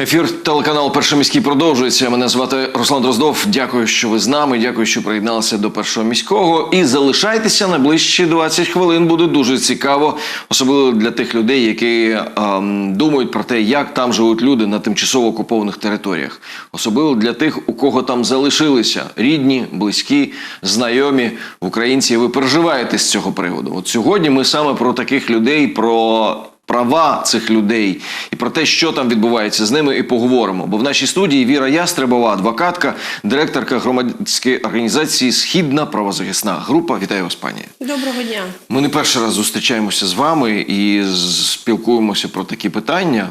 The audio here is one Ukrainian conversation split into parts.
Ефір телеканалу Перший міський продовжується. Мене звати Руслан Дроздов. Дякую, що ви з нами. Дякую, що приєдналися до першого міського. І залишайтеся найближчі 20 хвилин. Буде дуже цікаво, особливо для тих людей, які ем, думають про те, як там живуть люди на тимчасово окупованих територіях. Особливо для тих, у кого там залишилися рідні, близькі, знайомі українці. Ви переживаєте з цього приводу. От сьогодні ми саме про таких людей, про права цих людей і про те, що там відбувається з ними, і поговоримо. Бо в нашій студії Віра Ястребова, адвокатка, директорка громадської організації Східна правозахисна група. Вітаю вас, пані. Доброго дня. Ми не перший раз зустрічаємося з вами і спілкуємося про такі питання.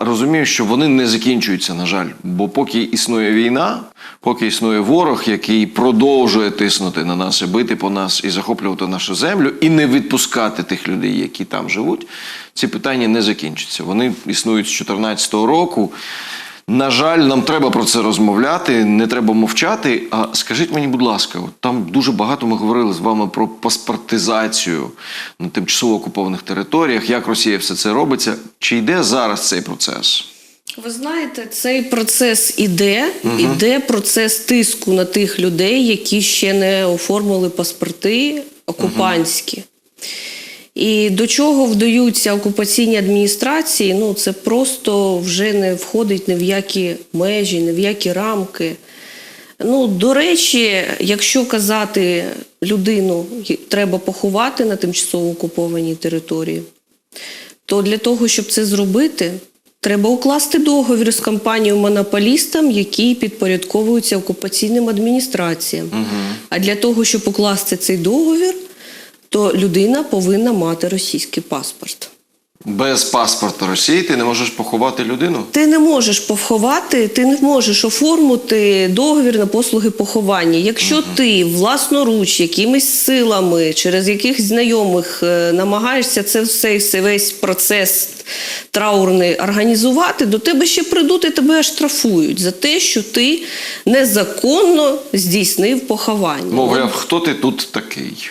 Розумію, що вони не закінчуються, на жаль. Бо поки існує війна, поки існує ворог, який продовжує тиснути на нас і бити по нас і захоплювати нашу землю, і не відпускати тих людей, які там живуть, ці питання не закінчаться. Вони існують з 2014 року. На жаль, нам треба про це розмовляти, не треба мовчати. А скажіть мені, будь ласка, от там дуже багато ми говорили з вами про паспортизацію на тимчасово окупованих територіях, як Росія все це робиться. Чи йде зараз цей процес? Ви знаєте, цей процес іде, іде процес тиску на тих людей, які ще не оформили паспорти окупантські. І до чого вдаються окупаційні адміністрації, ну це просто вже не входить ні в які межі, ні в які рамки. Ну, до речі, якщо казати людину треба поховати на тимчасово окупованій території, то для того, щоб це зробити, треба укласти договір з компанією монополістом, які підпорядковуються окупаційним адміністраціям. А для того, щоб укласти цей договір, то людина повинна мати російський паспорт. Без паспорта Росії ти не можеш поховати людину? Ти не можеш поховати, ти не можеш оформити договір на послуги поховання. Якщо ти власноруч якимись силами, через якихось знайомих е, намагаєшся це все, все весь процес траурний організувати, до тебе ще прийдуть і тебе штрафують за те, що ти незаконно здійснив поховання. Мовляв, хто ти тут такий?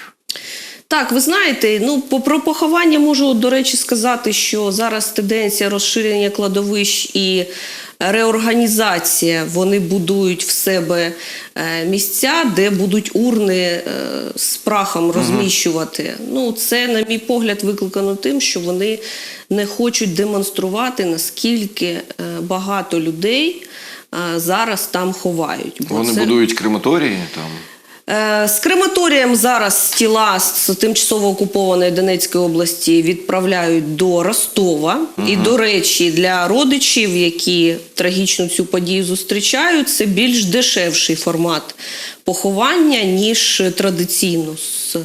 Так, ви знаєте, ну про поховання можу до речі сказати, що зараз тенденція розширення кладовищ і реорганізація. Вони будують в себе е, місця, де будуть урни е, з прахом розміщувати. Ну, це, на мій погляд, викликано тим, що вони не хочуть демонструвати наскільки е, багато людей зараз там ховають. Бо Вони це... будують крематорії там. Е, З крематорієм зараз тіла з тимчасово окупованої Донецької області відправляють до Ростова. І, до речі, для родичів, які трагічно цю подію зустрічають, це більш дешевший формат поховання, ніж традиційно з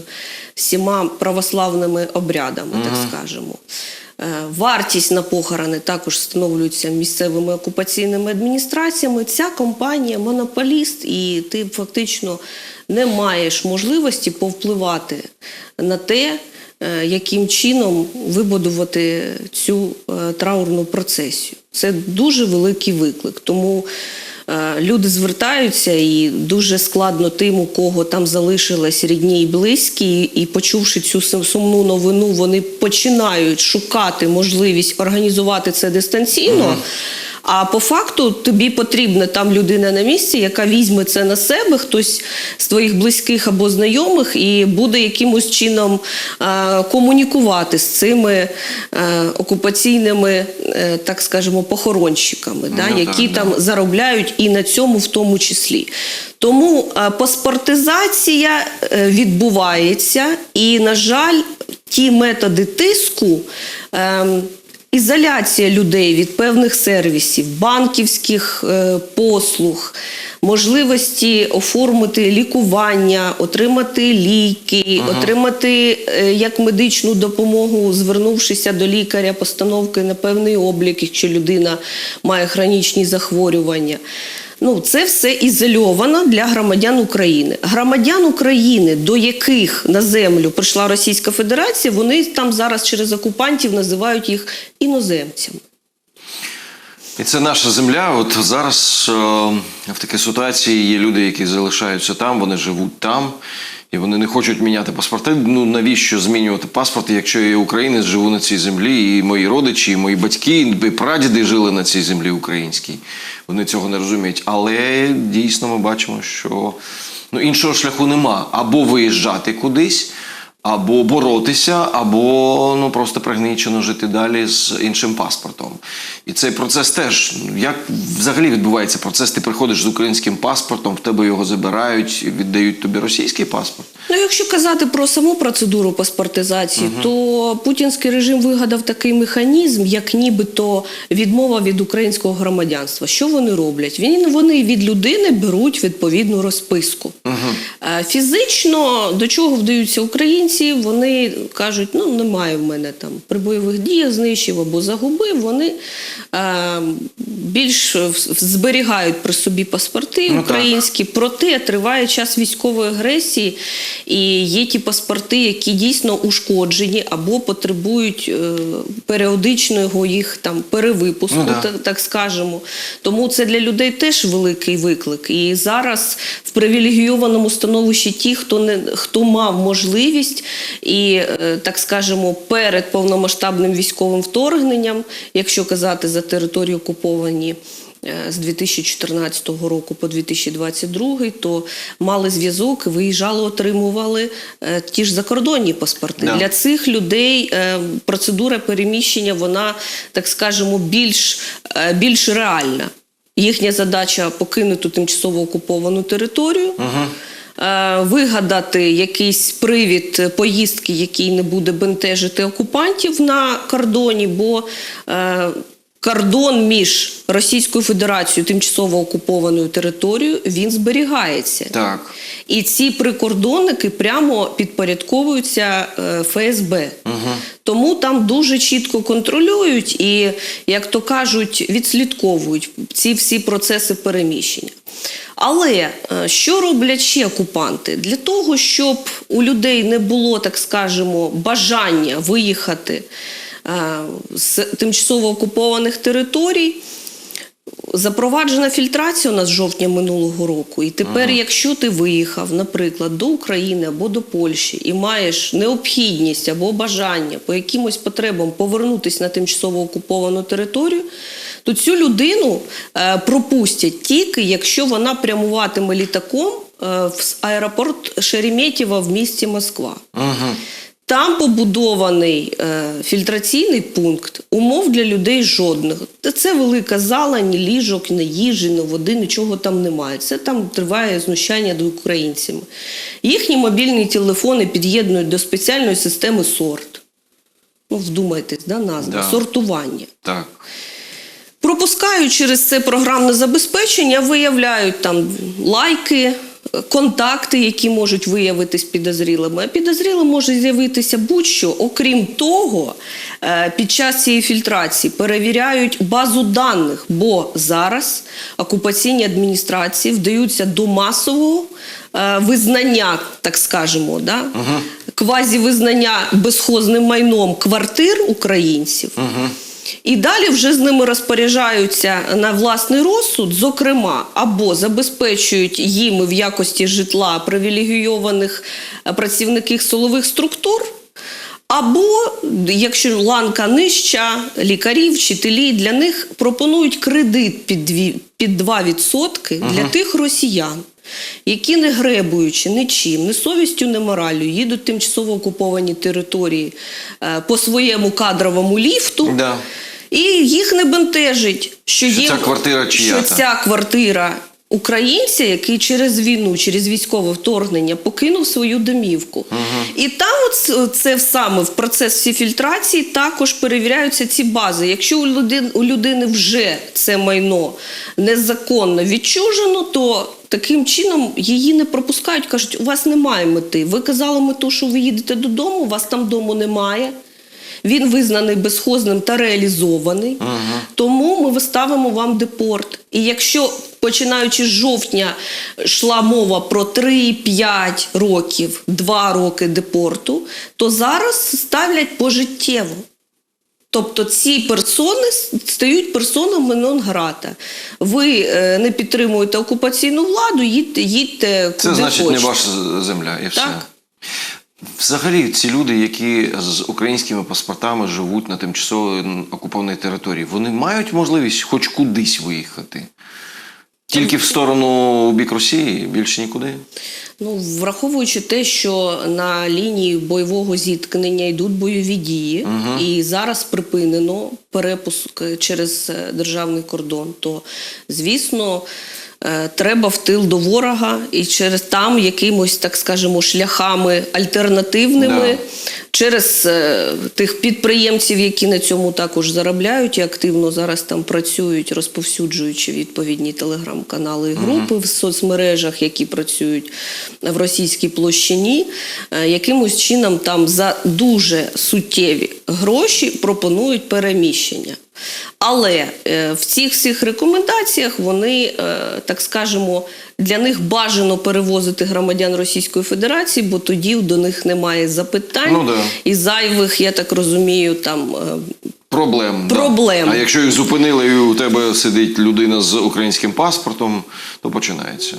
всіма православними обрядами, так скажемо. Е, Вартість на похорони також встановлюється місцевими окупаційними адміністраціями. Ця компанія монополіст, і ти фактично не маєш можливості повпливати на те, е, яким чином вибудувати цю е, траурну процесію. Це дуже великий виклик. Тому люди звертаються, і дуже складно тим, у кого там залишились рідні і близькі, і почувши цю сум- сумну новину, вони починають шукати можливість організувати це дистанційно. А по факту тобі потрібна там людина на місці, яка візьме це на себе, хтось з твоїх близьких або знайомих, і буде якимось чином е, комунікувати з цими е, окупаційними, е, так скажемо, похоронщиками, да, Ну, які так, там заробляють і на цьому в тому числі. Тому паспортизація відбувається, і, на жаль, ті методи тиску. Ізоляція людей від певних сервісів, банківських е, послуг, можливості оформити лікування, отримати ліки, отримати е, як медичну допомогу, звернувшися до лікаря, постановки на певний облік, якщо людина має хронічні захворювання. Ну, це все ізольовано для громадян України. Громадян України, до яких на землю прийшла Російська Федерація, вони там зараз через окупантів називають їх іноземцями. І це наша земля. От зараз о, в такій ситуації є люди, які залишаються там, вони живуть там. І вони не хочуть міняти паспорти. Ну навіщо змінювати паспорт, якщо я українець, живу на цій землі, і мої родичі, і мої батьки, і прадіди жили на цій землі українській. Вони цього не розуміють. Але дійсно ми бачимо, що ну, іншого шляху нема. Або виїжджати кудись. Або боротися, або ну просто пригнічено жити далі з іншим паспортом. І цей процес теж як взагалі відбувається процес? Ти приходиш з українським паспортом, в тебе його забирають, віддають тобі російський паспорт. Ну, якщо казати про саму процедуру паспортизації, то путінський режим вигадав такий механізм, як нібито відмова від українського громадянства. Що вони роблять? Він вони від людини беруть відповідну розписку. Е, Фізично до чого вдаються українці? Вони кажуть, ну немає в мене там при бойових діях знищив або загубив. Вони е, більш зберігають при собі паспорти Ну, так. українські, проте триває час військової агресії, і є ті паспорти, які дійсно ушкоджені або потребують е, періодичного їх там перевипуску, Ну, так, так скажемо. Тому це для людей теж великий виклик. І зараз в привілегійованому становищі ті, хто не хто мав можливість і е, так скажемо перед повномасштабним військовим вторгненням, якщо казати за території окуповані. е, З 2014 року по 2022, то мали зв'язок, виїжджали, отримували е, ті ж закордонні паспорти. Да. Для цих людей процедура переміщення, вона, так скажемо, більш, більш реальна. Їхня задача покинути тимчасово окуповану територію. е, Вигадати якийсь привід поїздки, який не буде бентежити окупантів на кордоні, бо е, кордон між Російською Федерацією тимчасово окупованою територією він зберігається. Так. І ці прикордонники прямо підпорядковуються е, ФСБ. Тому там дуже чітко контролюють і, як то кажуть, відслідковують ці всі процеси переміщення. Але е, що роблять ще окупанти? Для того, щоб у людей не було, так скажемо, бажання виїхати з тимчасово окупованих територій, Запроваджена фільтрація у нас з жовтня минулого року. І тепер, якщо ти виїхав, наприклад, до України або до Польщі і маєш необхідність або бажання по якимось потребам повернутися на тимчасово окуповану територію, то цю людину е, пропустять тільки, якщо вона прямуватиме літаком е, в аеропорт Шереметьєво в місті Москва. Угу. Там побудований е, фільтраційний пункт, умов для людей жодних. Це велика зала, ні ліжок, ні їжі, ні води, нічого там немає. Це там триває знущання до українцями. Їхні мобільні телефони під'єднують до спеціальної системи сорт. Ну, вдумайтесь, да, назва Да. сортування. Так. Пропускають через це програмне забезпечення, виявляють там лайки, контакти, які можуть виявитись підозрілими. А підозрілим може з'явитися будь-що. Окрім того, е, під час цієї фільтрації перевіряють базу даних, бо зараз окупаційні адміністрації вдаються до масового е, визнання, так скажемо, да? квазівизнання безхозним майном квартир українців. І далі вже з ними розпоряджаються на власний розсуд, зокрема, або забезпечують їм в якості житла привілегійованих е, працівників силових структур. Або, якщо ланка нижча, лікарі, вчителі, для них пропонують кредит під, дві, під 2% для тих росіян, які не гребуючи нічим, ні совістю, ні моралю, їдуть тимчасово окуповані території е, по своєму кадровому ліфту. Да. І їх не бентежить, що, Що їм, ця квартира чия-то. що ця квартира українця, який через війну, через військове вторгнення покинув свою домівку. І там от це саме в процесі фільтрації також перевіряються ці бази. Якщо у людини, у людини вже це майно незаконно відчужено, то таким чином її не пропускають. кажуть, у вас немає мети. Ви казали мету, що ви їдете додому, у вас там дому немає. Він визнаний безхозним та реалізований. Тому ми виставимо вам депорт. І якщо починаючи з жовтня йшла мова про 3-5 років, 2 роки депорту, то зараз ставлять пожиттєво. Тобто ці персони стають персонами нон-грата. Ви е, не підтримуєте окупаційну владу, їдьте, їдьте куди Це значить хочете. не ваша земля і все. Взагалі, ці люди, які з українськими паспортами живуть на тимчасово окупованій території, вони мають можливість хоч кудись виїхати. Тільки в сторону у бік Росії, більше нікуди. Ну, враховуючи те, що на лінії бойового зіткнення йдуть бойові дії, і зараз припинено перепуск через е, державний кордон, то звісно. Е, Треба в тил до ворога і через там якимось, так скажемо, шляхами альтернативними, Да. через е, тих підприємців, які на цьому також заробляють і активно зараз там працюють, розповсюджуючи відповідні телеграм-канали і групи в соцмережах, які працюють в російській площині, е, якимось чином там за дуже суттєві гроші пропонують переміщення. Але е, в цих всіх рекомендаціях вони, е, так скажемо, для них бажано перевозити громадян Російської Федерації, бо тоді до них немає запитань Ну да. і зайвих, я так розумію, там е, Проблем. да. А якщо їх зупинили, і у тебе сидить людина з українським паспортом, то починається.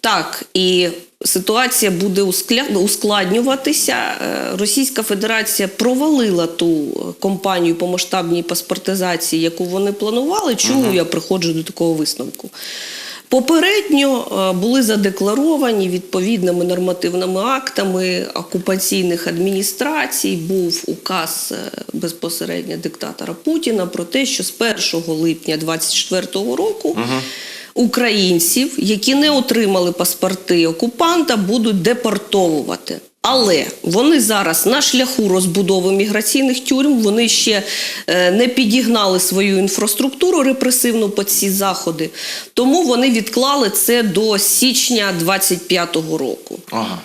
Так, і ситуація буде ускладнюватися. Е, Російська Федерація провалила ту кампанію по масштабній паспортизації, яку вони планували. Чому я приходжу до такого висновку? Попередньо е, були задекларовані відповідними нормативними актами окупаційних адміністрацій. Був указ е, безпосередньо диктатора Путіна про те, що з 1 липня 2024 року українців, які не отримали паспорти окупанта, будуть депортовувати. Але вони зараз на шляху розбудови міграційних тюрм, вони ще е, не підігнали свою інфраструктуру репресивну під ці заходи, тому вони відклали це до січня 25-го року. Ага.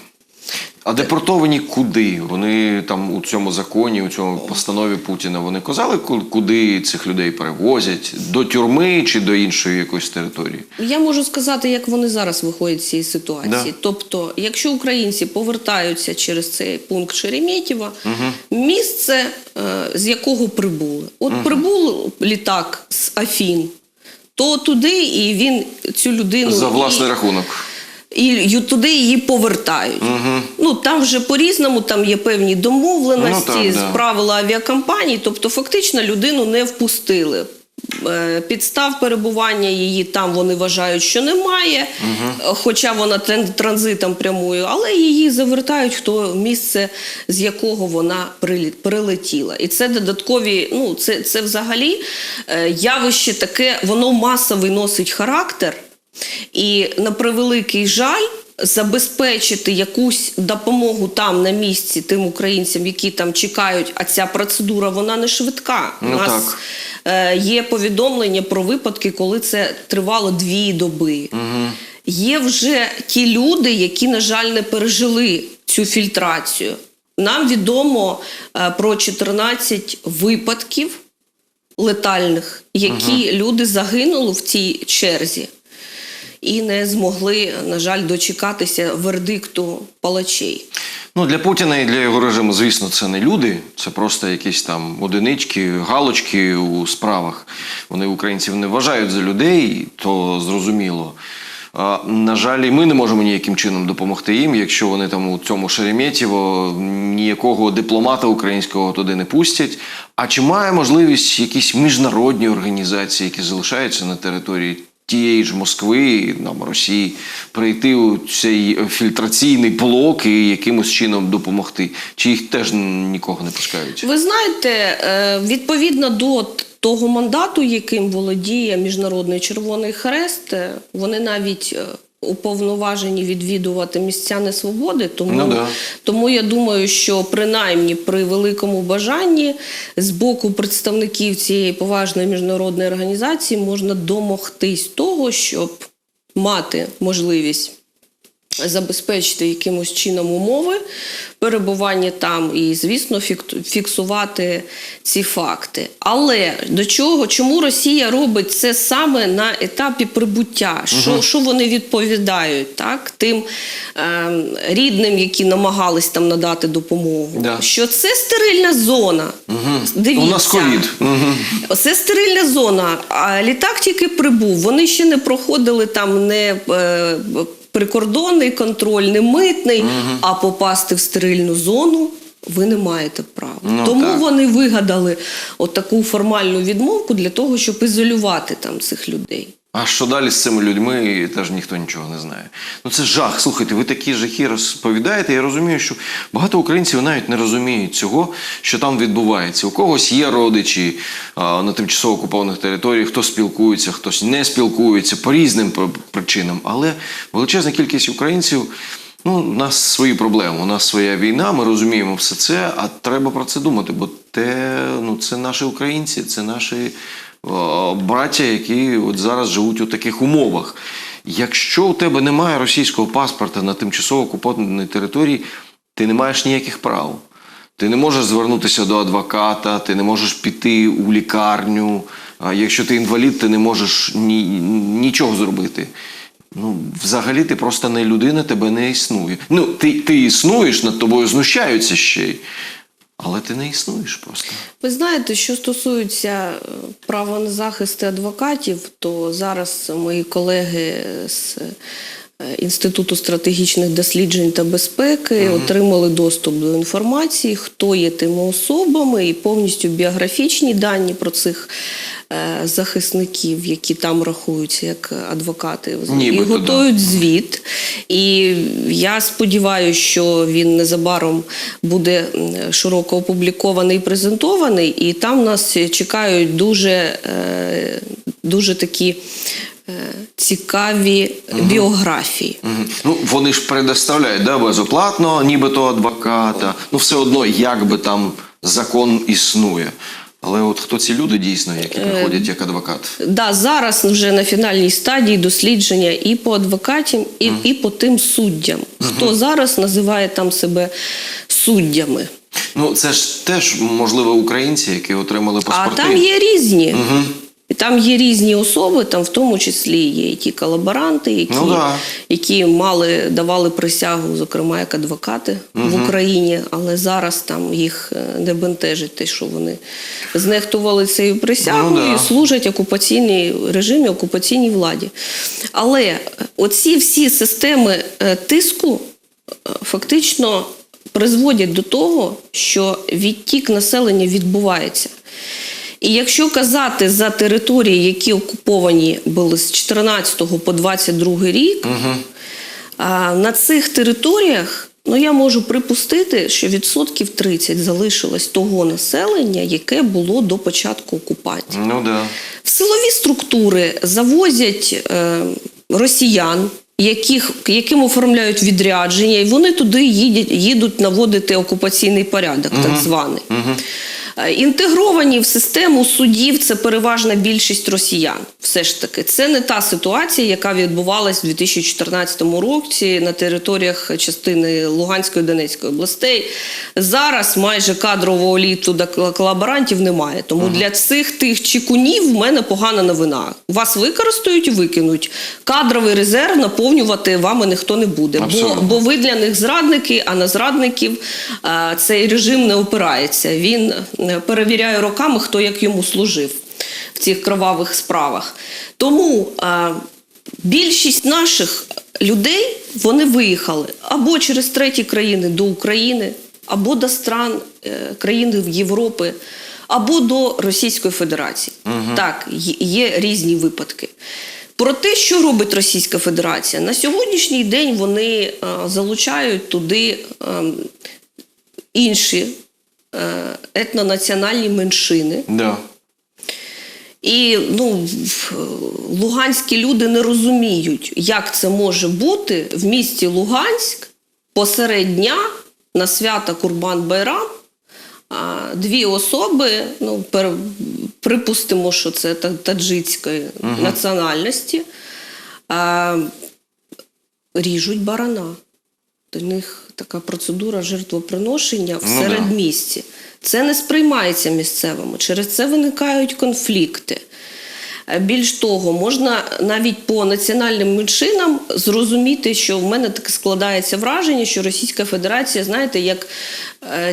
А депортовані куди? Вони там у цьому законі, у цьому постанові Путіна, вони казали, ку- куди цих людей перевозять? До тюрми чи до іншої якоїсь території? Я можу сказати, як вони зараз виходять з цієї ситуації. Да. Тобто, якщо українці повертаються через цей пункт Шереметєва, місце, е, з якого прибули. От прибув літак з Афін, то туди і він цю людину За і- власний рахунок. І туди її повертають. Ну там вже по-різному, там є певні домовленості Ну, так, з да. правила авіакомпанії, тобто фактично людину не впустили. Е, Підстав перебування її там вони вважають, що немає, е, хоча вона тран- транзитом прямує, але її завертають в то місце, з якого вона прилетіла. І це додаткові, ну це, це взагалі е, явище таке, воно масовий носить характер. І на превеликий жаль, забезпечити якусь допомогу там на місці тим українцям, які там чекають, а ця процедура вона не швидка. У Ну, нас так. е, є повідомлення про випадки, коли це тривало дві доби. Є вже ті люди, які, на жаль, не пережили цю фільтрацію. Нам відомо е, про 14 випадків летальних, які люди загинули в цій черзі і не змогли, на жаль, дочекатися вердикту палачей. Ну, для Путіна і для його режиму, звісно, це не люди, це просто якісь там одинички, галочки у справах. Вони українців не вважають за людей, то зрозуміло. На жаль, і ми не можемо ніяким чином допомогти їм, якщо вони там у цьому Шереметьєво ніякого дипломата українського туди не пустять. А чи має можливість якісь міжнародні організації, які залишаються на території тієї ж Москви, нам Росії, прийти у цей фільтраційний блок і якимось чином допомогти? Чи їх теж нікого не пускають? Ви знаєте, е, відповідно до того мандату, яким володіє Міжнародний Червоний Хрест, е, вони навіть е, уповноважені відвідувати місця несвободи. Тому, Ну да. тому я думаю, що принаймні при великому бажанні з боку представників цієї поважної міжнародної організації можна домогтись того, щоб мати можливість забезпечити якимось чином умови перебування там і, звісно, фіксувати ці факти. Але до чого, чому Росія робить це саме на етапі прибуття? Що, що вони відповідають так, тим ем, рідним, які намагались там надати допомогу? Да. Що це стерильна зона. Дивіться. У нас ковід. Мгм. Це стерильна зона. А літак тільки прибув. Вони ще не проходили там не е, прикордонний контроль, не митний, а попасти в стерильну зону. Ви не маєте права. Ну, Тому так. вони вигадали от таку формальну відмовку для того, щоб ізолювати там цих людей. А що далі з цими людьми, теж ніхто нічого не знає. Ну це жах. Слухайте, ви такі жахи розповідаєте. Я розумію, що багато українців навіть не розуміють цього, що там відбувається. У когось є родичі а, на тимчасово окупованих територіях, хто спілкується, хтось не спілкується по різним причинам. Але величезна кількість українців. Ну, у нас свої проблеми, у нас своя війна, ми розуміємо все це, а треба про це думати, бо те, ну, це наші українці, це наші браття, які от зараз живуть у таких умовах. Якщо у тебе немає російського паспорта на тимчасово окупованій території, ти не маєш ніяких прав. Ти не можеш звернутися до адвоката, ти не можеш піти у лікарню. Якщо ти інвалід, ти не можеш ні, нічого зробити. Ну, взагалі, ти просто не людина, тебе не існує. Ну, ти, ти існуєш, над тобою знущаються ще. Але ти не існуєш просто. Ви знаєте, що стосується е, права на захист адвокатів, то зараз мої колеги з е, Інституту стратегічних досліджень та безпеки отримали доступ до інформації, хто є тими особами, і повністю біографічні дані про цих е, захисників, які там рахуються як адвокати, і Нібито, да. готують звіт. І я сподіваюся, що він незабаром буде широко опублікований і презентований. І там нас чекають дуже, е, дуже такі е, цікаві біографії. Мгм. Ну, вони ж предоставляють да, безоплатно, нібито адвоката. Ну, все одно, як би там закон існує. Але от хто ці люди дійсно, які приходять як адвокат? Да, зараз вже на фінальній стадії дослідження і по адвокатам, і, і по тим суддям. Хто зараз називає там себе суддями? Ну, це ж теж, можливо, українці, які отримали А там є різні. І там є різні особи, там в тому числі є і ті колаборанти, які, Ну да. які мали, давали присягу, зокрема як адвокати в Україні, але зараз там їх е, не бентежить те, що вони знехтували цією присягою Ну да. і служать окупаційній режимі, окупаційній владі. Але оці всі системи е, тиску е, фактично призводять до того, що відтік населення відбувається. І якщо казати за території, які окуповані були з 14 по 22 рік, а, на цих територіях ну, я можу припустити, що відсотків 30 залишилось того населення, яке було до початку окупації. Ну да. В силові структури завозять е, росіян, яких, яким оформляють відрядження, і вони туди їдять, їдуть наводити окупаційний порядок, так званий. Е, Інтегровані в систему судів це переважна більшість росіян. Все ж таки, це не та ситуація, яка відбувалась у 2014 році на територіях частини Луганської Донецької областей. Зараз майже кадрового літу до колаборантів немає. Тому для цих тих чекунів в мене погана новина. Вас використають і викинуть. Кадровий резерв наповнювати вами ніхто не буде. Бо, Абсолютно. бо ви для них зрадники, а на зрадників е, цей режим не опирається. Він е, перевіряє роками, хто як йому служив в цих кровавих справах. Тому е, більшість наших людей вони виїхали або через треті країни до України, або до стран е, країн Європи, або до Російської Федерації. Так, є- є різні випадки. Про те, що робить Російська Федерація, на сьогоднішній день вони е, залучають туди е, інші е, етнонаціональні меншини. Да. І ну, луганські люди не розуміють, як це може бути в місті Луганськ посеред дня на свята Курбан Байрам. Дві особи, ну, пер, припустимо, що це та- таджикської національності, а, ріжуть барана. До них така процедура жертвоприношення в Ну да. середмісті. Це не сприймається місцевими. Через це виникають конфлікти. Е, Більш того, можна навіть по національним меншинам зрозуміти, що в мене таке складається враження, що Російська Федерація, знаєте, як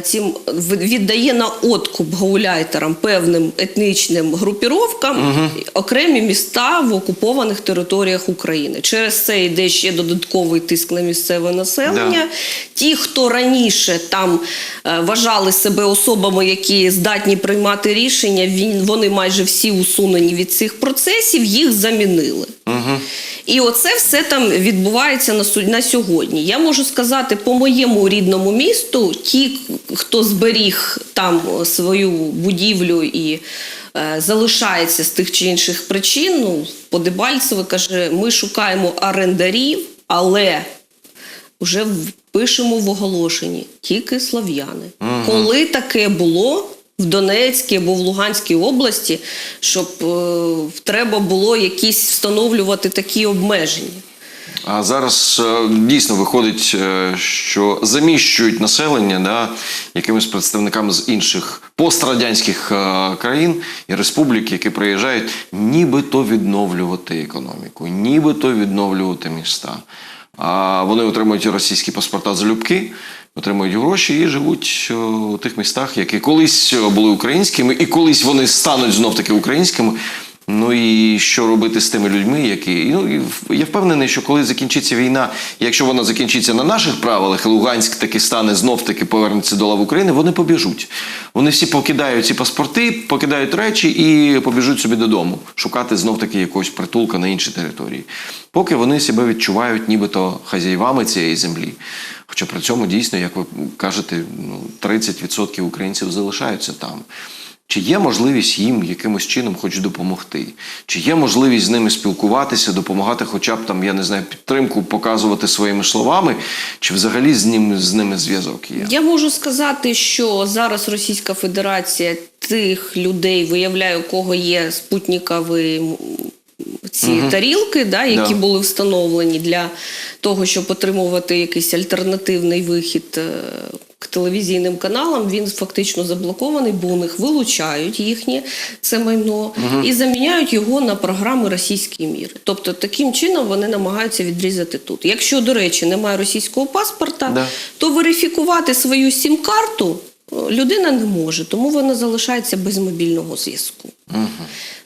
цим в- віддає на откуп гауляйтерам певним етнічним групіровкам окремі міста в окупованих територіях України. Через це йде ще додатковий тиск на місцеве населення. Ті, хто раніше там е, вважали себе особами, які здатні приймати рішення, вони майже всі усунені від цих процесів, їх замінили. І оце все там відбувається на, на сьогодні. Я можу сказати, по моєму рідному місту, ті, хто зберіг там свою будівлю і е, залишається з тих чи інших причин, ну, Подебальцеве каже, ми шукаємо орендарів, але вже пишемо в оголошенні тільки слав'яни. Коли таке було в Донецькій або в Луганській області, щоб е, треба було якісь встановлювати такі обмеження. А зараз е, дійсно виходить, е, що заміщують населення да, якимись представниками з інших пострадянських країн і республік, які приїжджають, нібито відновлювати економіку, нібито відновлювати міста. А вони отримують російські паспорта залюбки, отримують гроші і живуть е, у тих містах, які колись були українськими, і колись вони стануть знов таки українськими. Ну і що робити з тими людьми, які ну я впевнений, що коли закінчиться війна, якщо вона закінчиться на наших правилах, Луганськ таки стане знов таки повернеться до лав України, вони побіжуть. Вони всі покидають ці паспорти, покидають речі і побіжуть собі додому, шукати знов таки якогось притулка на іншій території. Поки вони себе відчувають нібито хазяївами цієї землі. Хоча при цьому дійсно, як ви кажете, ну 30% українців залишаються там. Чи є можливість їм якимось чином хоч допомогти? Чи є можливість з ними спілкуватися, допомагати, хоча б там, я не знаю, підтримку показувати своїми словами, чи взагалі з ними, з ними зв'язок є? Я можу сказати, що зараз Російська Федерація тих людей виявляє, у кого є спутникові ці тарілки, да, які Да. були встановлені для того, щоб отримувати якийсь альтернативний вихід е, к телевізійним каналам. Він фактично заблокований, бо у них вилучають їхнє це майно і заміняють його на програми російський мір. Тобто таким чином вони намагаються відрізати тут. Якщо, до речі, немає російського паспорта, Да. то верифікувати свою сім-карту е, людина не може, тому вона залишається без мобільного зв'язку.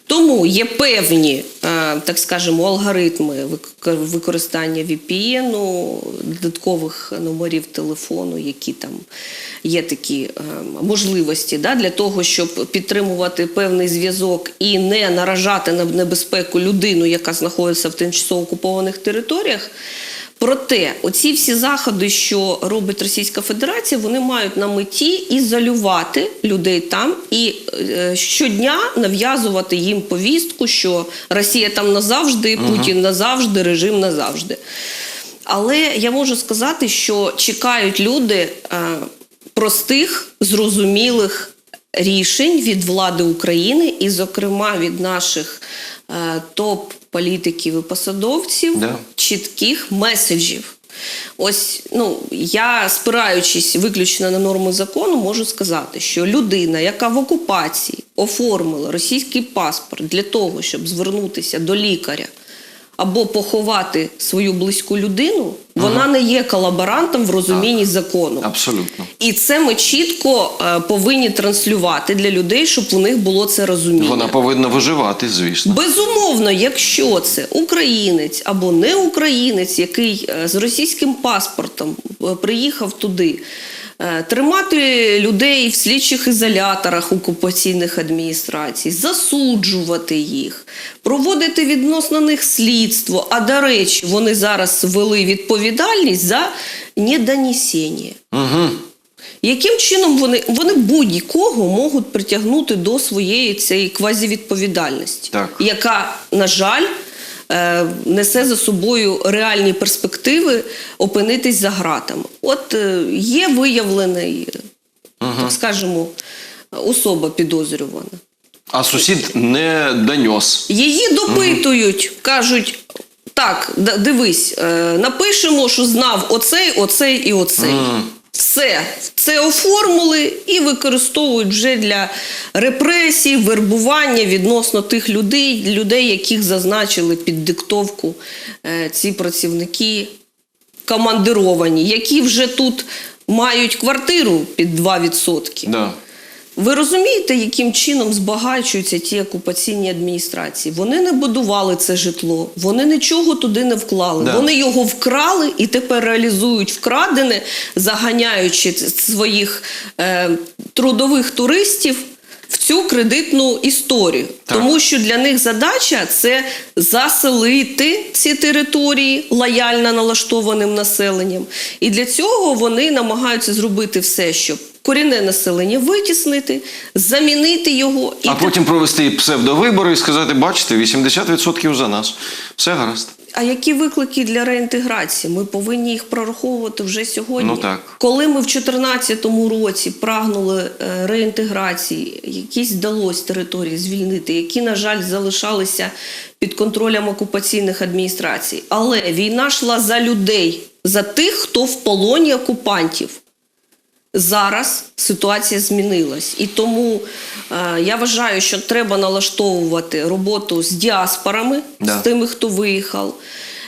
Тому є певні, е, так скажемо, алгоритми вик- використання VPN, додаткових номерів телефону, які там є такі е, можливості да, для того, щоб підтримувати певний зв'язок і не наражати на небезпеку людину, яка знаходиться в тимчасово окупованих територіях. Проте, оці всі заходи, що робить Російська Федерація, вони мають на меті ізолювати людей там і е, щодня нав'язувати їм повістку, що Росія там назавжди, Путін назавжди, режим назавжди. Але я можу сказати, що чекають люди е, простих, зрозумілих рішень від влади України, і, зокрема, від наших е, топ-політиків і посадовців Да. чітких меседжів. Ось ну я спираючись виключно на норму закону, можу сказати, що людина, яка в окупації оформила російський паспорт для того, щоб звернутися до лікаря або поховати свою близьку людину, вона не є колаборантом в розумінні закону. Абсолютно. І це ми чітко е, повинні транслювати для людей, щоб у них було це розуміння. Вона повинна виживати, звісно. Безумовно, якщо це українець або не українець, який е, з російським паспортом е, приїхав туди, тримати людей в слідчих ізоляторах окупаційних адміністрацій, засуджувати їх, проводити відносно них слідство. А до речі, вони зараз ввели відповідальність за недонесення. Угу. Яким чином вони, вони будь-кого можуть притягнути до своєї цієї квазівідповідальності, Так. яка, на жаль, е, несе за собою реальні перспективи опинитись за ґратами. От е, є виявлений, е, так скажемо, особа підозрювана. А сусід не донес. Її допитують, кажуть. так, дивись, е, напишемо, що знав оцей, оцей і оцей. Все, це оформили і використовують вже для репресій, вербування відносно тих людей, людей, яких зазначили під диктовку е, ці працівники командировані, які вже тут мають квартиру під 2%. Да. Ви розумієте, яким чином збагачуються ті окупаційні адміністрації? Вони не будували це житло, вони нічого туди не вклали. Да. Вони його вкрали і тепер реалізують вкрадене, заганяючи своїх е, трудових туристів в цю кредитну історію. Так. Тому що для них задача це заселити ці території лояльно налаштованим населенням. І для цього вони намагаються зробити все, щоб корінне населення витіснити, замінити його і А потім провести псевдовибори і сказати, бачите, 80% за нас. Все гаразд. А які виклики для реінтеграції? Ми повинні їх прораховувати вже сьогодні. Ну, так. Коли ми в 2014 році прагнули е, реінтеграції, якісь вдалося території звільнити, які, на жаль, залишалися під контролем окупаційних адміністрацій. Але війна йшла за людей, за тих, хто в полоні окупантів. Зараз ситуація змінилась, і тому е, я вважаю, що треба налаштовувати роботу з діаспорами, Да. з тими, хто виїхав.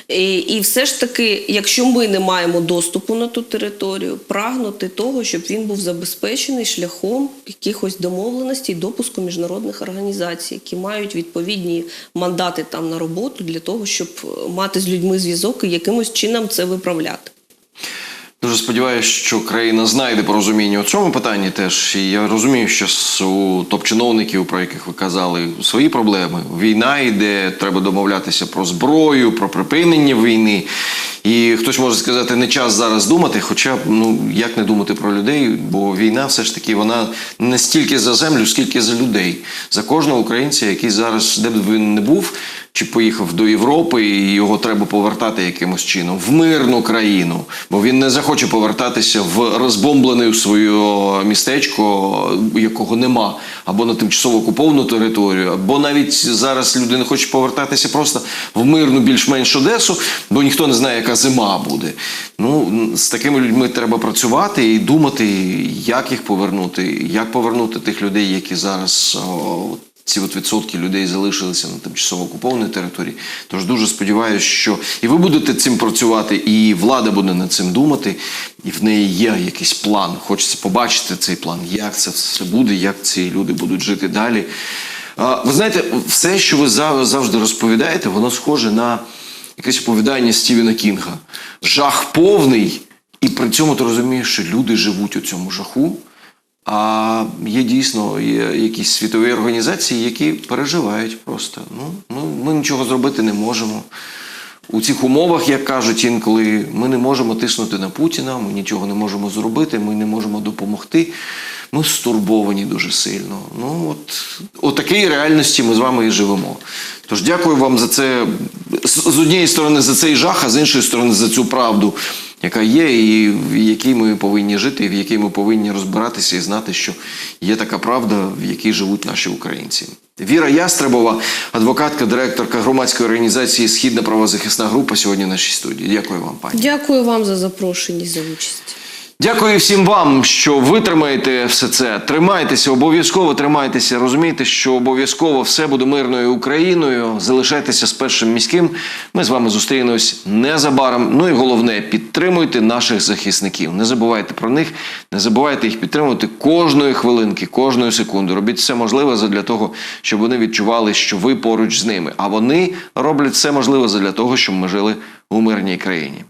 І, і все ж таки, якщо ми не маємо доступу на ту територію, прагнути того, щоб він був забезпечений шляхом якихось домовленостей, допуску міжнародних організацій, які мають відповідні мандати там на роботу для того, щоб мати з людьми зв'язок і якимось чином це виправляти. Дуже сподіваюся, що країна знайде порозуміння у цьому питанні теж. І я розумію, що у топ-чиновників, про яких ви казали, свої проблеми. Війна йде, треба домовлятися про зброю, про припинення війни. І хтось може сказати, не час зараз думати, хоча ну як не думати про людей, бо війна все ж таки вона не стільки за землю, скільки за людей, за кожного українця, який зараз, де б він не був, чи поїхав до Європи, і його треба повертати якимось чином в мирну країну, бо він не захоче повертатися в розбомблене своє містечко, якого нема, або на тимчасово окуповану територію, або навіть зараз люди не хочуть повертатися просто в мирну, більш-менш Одесу, бо ніхто не знає, яка зима буде. Ну з такими людьми треба працювати і думати, як їх повернути, як повернути тих людей, які зараз. О, ці от відсотки людей залишилися на тимчасово окупованій території. Тож дуже сподіваюся, що і ви будете цим працювати, і влада буде над цим думати, і в неї є якийсь план. Хочеться побачити цей план, як це все буде, як ці люди будуть жити далі. Ви знаєте, все, що ви завжди розповідаєте, воно схоже на якесь оповідання Стівена Кінга. Жах повний, і при цьому ти розумієш, що люди живуть у цьому жаху. А є дійсно є якісь світові організації, які переживають просто. Ну, ну, ми нічого зробити не можемо. У цих умовах, як кажуть інколи, ми не можемо тиснути на Путіна, ми нічого не можемо зробити, ми не можемо допомогти. Ми стурбовані дуже сильно. Ну от у такій реальності ми з вами і живемо. Тож дякую вам за це з однієї сторони за цей жах, а з іншої сторони за цю правду, яка є, і в якій ми повинні жити, в якій ми повинні розбиратися і знати, що є така правда, в якій живуть наші українці. Віра Ястребова, адвокатка, директорка громадської організації Східна правозахисна група сьогодні в нашій студії. Дякую вам, пані. Дякую вам за запрошення і за участь. Дякую всім вам, що витримаєте все це. Тримайтеся, обов'язково тримайтеся. Розумійте, що обов'язково все буде мирною Україною. Залишайтеся з першим міським. Ми з вами зустрінемось незабаром. Ну і головне, підтримуйте наших захисників. Не забувайте про них, не забувайте їх підтримувати кожної хвилинки, кожної секунди. Робіть все можливе для того, щоб вони відчували, що ви поруч з ними. А вони роблять все можливе для того, щоб ми жили у мирній країні.